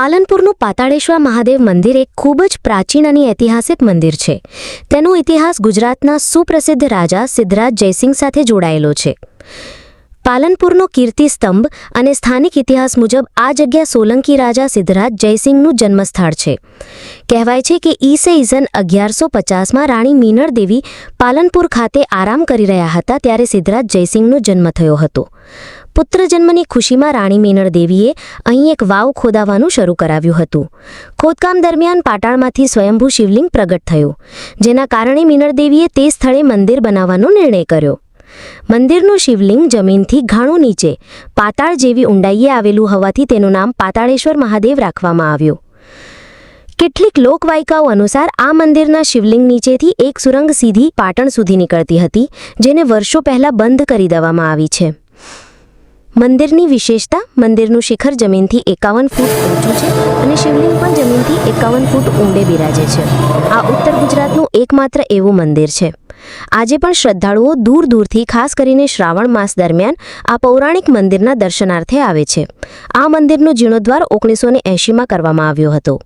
પાલનપુરનું પાતાળેશ્વર મહાદેવ મંદિર એક ખૂબ જ પ્રાચીન અને ઐતિહાસિક મંદિર છે. તેનો ઇતિહાસ ગુજરાતના સુપ્રસિદ્ધ રાજા સિદ્ધરાજ જયસિંહ સાથે જોડાયેલો છે. પાલનપુરનો કીર્તિ સ્તંભ અને સ્થાનિક ઇતિહાસ મુજબ આ જગ્યા સોલંકી રાજા સિદ્ધરાજ જયસિંહનું જન્મસ્થળ છે. કહેવાય છે કે ઈસે ઇઝન અગિયારસો પચાસમાં રાણી મીનળ દેવી પાલનપુર ખાતે આરામ કરી રહ્યા હતા ત્યારે સિદ્ધરાજ જયસિંહનો જન્મ થયો હતો. પુત્ર જન્મની ખુશીમાં રાણી મીનળ દેવીએ અહીં એક વાવ ખોદાવાનું શરૂ કરાવ્યું હતું. ખોદકામ દરમિયાન પાટાળમાંથી સ્વયંભૂ શિવલિંગ પ્રગટ થયું, જેના કારણે મીનળ દેવીએ તે સ્થળે મંદિર બનાવવાનો નિર્ણય કર્યો. મંદિરનું શિવલિંગ જમીનથી ઘાણું નીચે, પાતાળ જેવી ઊંડાઈએ આવેલું હોવાથી તેનું નામ પાતાળેશ્વર મહાદેવ રાખવામાં આવ્યું. કેટલીક લોકવાયકાઓ અનુસાર આ મંદિરના શિવલિંગ નીચેથી એક સુરંગ સીધી પાટણ સુધી નીકળતી હતી, જેને વર્ષો પહેલાં બંધ કરી દેવામાં આવી છે. મંદિરની વિશેષતા, મંદિરનું શિખર જમીનથી એકાવન ફૂટ ઊંચું છે અને શિવલિંગ પણ જમીનથી એકાવન ફૂટ ઊંડે બિરાજે છે. આ ઉત્તર ગુજરાતનું એકમાત્ર એવું મંદિર છે. આજે પણ શ્રદ્ધાળુઓ દૂર દૂરથી, ખાસ કરીને શ્રાવણ માસ દરમિયાન, આ પૌરાણિક મંદિરના દર્શનાર્થે આવે છે. આ મંદિરનો જીર્ણોદ્વાર ઓગણીસો ને એંશીમાં કરવામાં આવ્યો હતો.